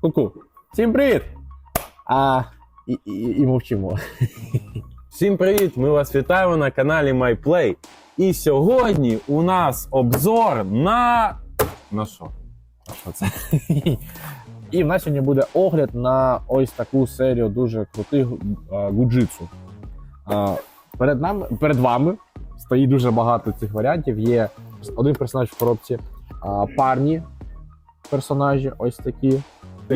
Ку-ку. Всім привіт! А, і, і, і мовчимо. Всім привіт! Ми вас вітаємо на каналі MyPlay. І сьогодні у нас обзор на. На що? А що це? І в нас сьогодні буде огляд на ось таку серію дуже крутих гуджитсу. Перед, нами, перед вами стоїть дуже багато цих варіантів. Є один персонаж в коробці, парні персонажі, ось такі.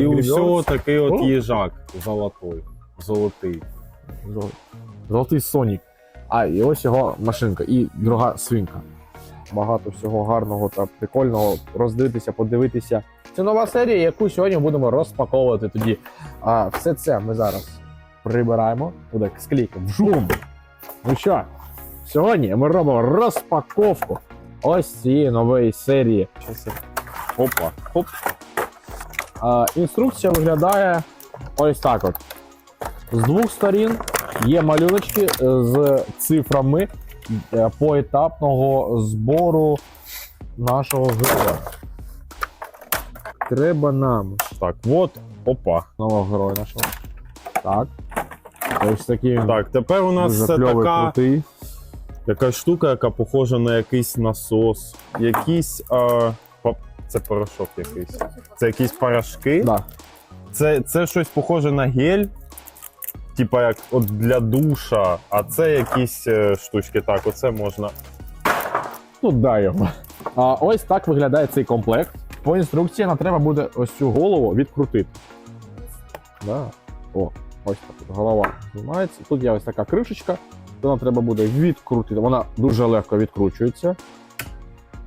І усього такий от їжак золотой. Золотий. Зол- Золотий Сонік. А, і ось його машинка, і друга свинка. Багато всього гарного та прикольного роздивитися, подивитися. Це нова серія, яку сьогодні будемо розпаковувати тоді. А все це ми зараз прибираємо. Буде склейка. Вжум. Ну що, сьогодні ми робимо розпаковку ось цієї нової серії. Опа, хоп. А, інструкція виглядає ось так от. З двох сторін є малюночки е, з цифрами е, поетапного збору нашого героя. Треба нам Так, от. Опа. нового героя нашого. Так. Ось такий Так, тепер у нас це така крутий. якась штука, яка похожа на якийсь насос. Якийсь. А... Це порошок якийсь. Це якісь порошки. Да. Це, це щось похоже на гель. Типа як от для душа, а це якісь е, штучки. Так, оце можна. Ну, дай його. А, ось так виглядає цей комплект. По інструкції нам треба буде ось цю голову відкрутити. Да. О, ось так. от Голова знімається. Тут є ось така кришечка, то нам треба буде відкрутити. Вона дуже легко відкручується.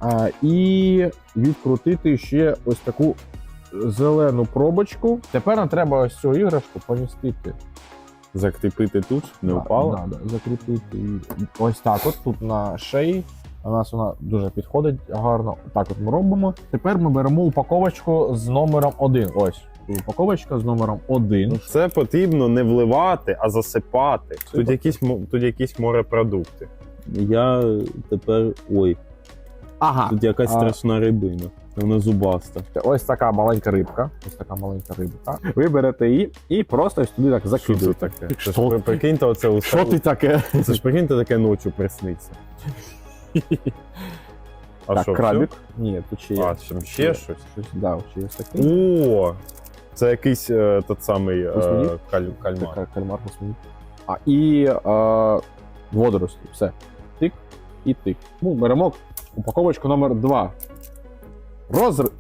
А, і відкрутити ще ось таку зелену пробочку. Тепер нам треба ось цю іграшку помістити. Закріпити тут, щоб не Да, впало. Да, да, закріпити її ось так. От тут на шиї. У нас вона дуже підходить гарно. Так от ми робимо. Тепер ми беремо упаковочку з номером 1. Ось упаковочка з номером 1. Це потрібно не вливати, а засипати. Тут якісь, тут якісь морепродукти. Я тепер. Ой, Ага. тут якась А. страшна рибина. Вона зубаста. Ось така маленька рибка. Ось така маленька рибка. Ви берете її і просто ось туди так Що це таке? Прикиньте, оце усе. Що ти таке? Це ж прикиньте таке ночі присниться. А так, що, крабик. Ні, тут ще є. А, ще, ще щось? щось. Да, ще є такий. О! Це якийсь е, тот самий е, каль, кальмар. Така кальмар космонавт. А і е, водорослі. Все. Тик і тик. Ну, беремо упаковочку номер 2. Розр...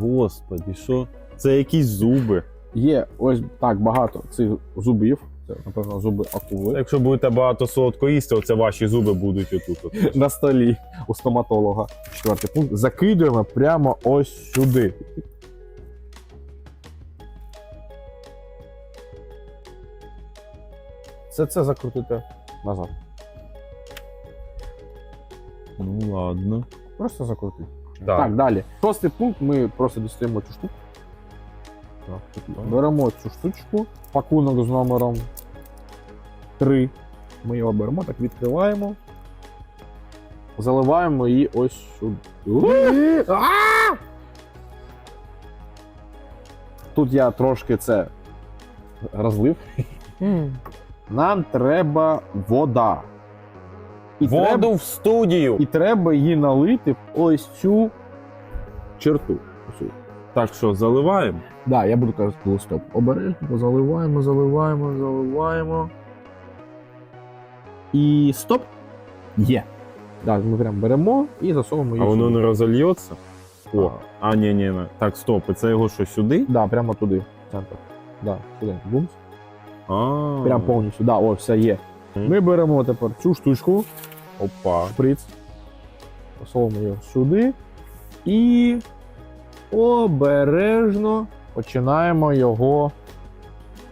Господі, що? Це якісь зуби. Є ось так багато цих зубів. Це, напевно, зуби акули. Якщо будете багато солодко їсти, оце ваші зуби будуть отут. От. На столі у стоматолога. Четвертий пункт. Закидуємо прямо ось сюди. Це це закрутите назад. Ну ладно. Просто закрутити. Так. Так, далі. Шостий пункт ми просто дістаємо цю штуку. Так. Беремо цю штучку, пакунок з номером 3. Ми його беремо, так відкриваємо. Заливаємо її ось сюди. Тут я трошки це розлив. Нам треба вода. І Воду треба, в студію! і треба її налити ось цю черту. Ось. Так що, заливаємо? Да, я буду казати коли стоп. Обережно, заливаємо, заливаємо, заливаємо. І стоп. Є. Так, ми прям беремо і засовуємо А її. воно сюди. не розольється? О, а, ні, ні, ні. Так, стоп, і це його що сюди? Да, прямо туди, центр. Да, сюди. Бумс. А, Прям повністю. Да, о, все є. Ми беремо тепер цю штучку, Опа. шприц. Засовуємо її сюди. І обережно починаємо його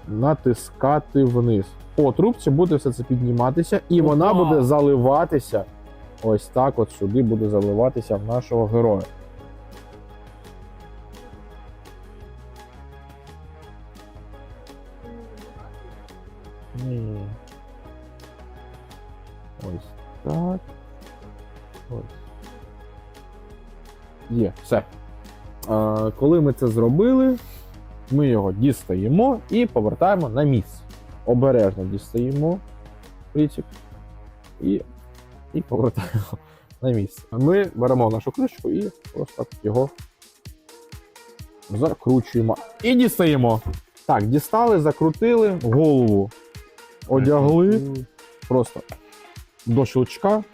натискати вниз. По трубці буде все це підніматися, і вона буде заливатися. Ось так, от сюди буде заливатися в нашого героя. Ні. Ось так. Ось. Є, все. Е, коли ми це зробили, ми його дістаємо і повертаємо на місце. Обережно дістаємо приціп і, і повертаємо на місце. Ми беремо нашу кришку і просто так його закручуємо. І дістаємо. Так, дістали, закрутили, голову одягли просто до щелчка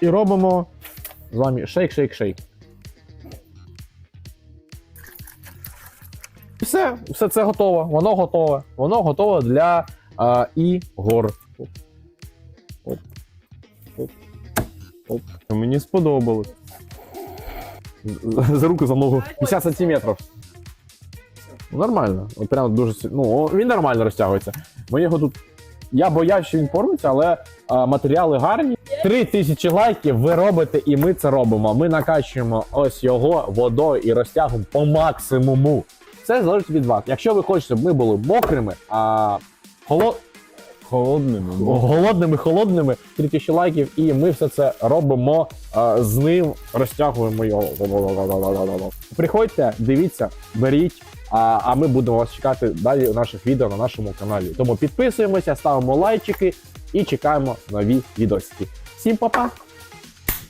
і робимо з вами шейк-шейк-шейк. І Все, все це готово. Воно готове. Воно готове для а, ігор. Оп. Оп. Оп. То мені сподобалось. За руку, за ногу. 50 сантиметрів. Нормально. От прям дуже ну, він нормально розтягується. Ми його тут. Я боявся, що він порветься, але а, матеріали гарні. Три тисячі лайків ви робите, і ми це робимо. Ми накачуємо ось його водою і розтягуємо по максимуму. Це залежить від вас. Якщо ви хочете, щоб ми були мокрими, а холо... Холодними. ну. голодними, холодними, 3000 лайків, і ми все це робимо а, з ним, розтягуємо його. Приходьте, дивіться, беріть. А, а ми будемо вас чекати далі у наших відео на нашому каналі. Тому підписуємося, ставимо лайчики і чекаємо нові відосики. Всім па-па!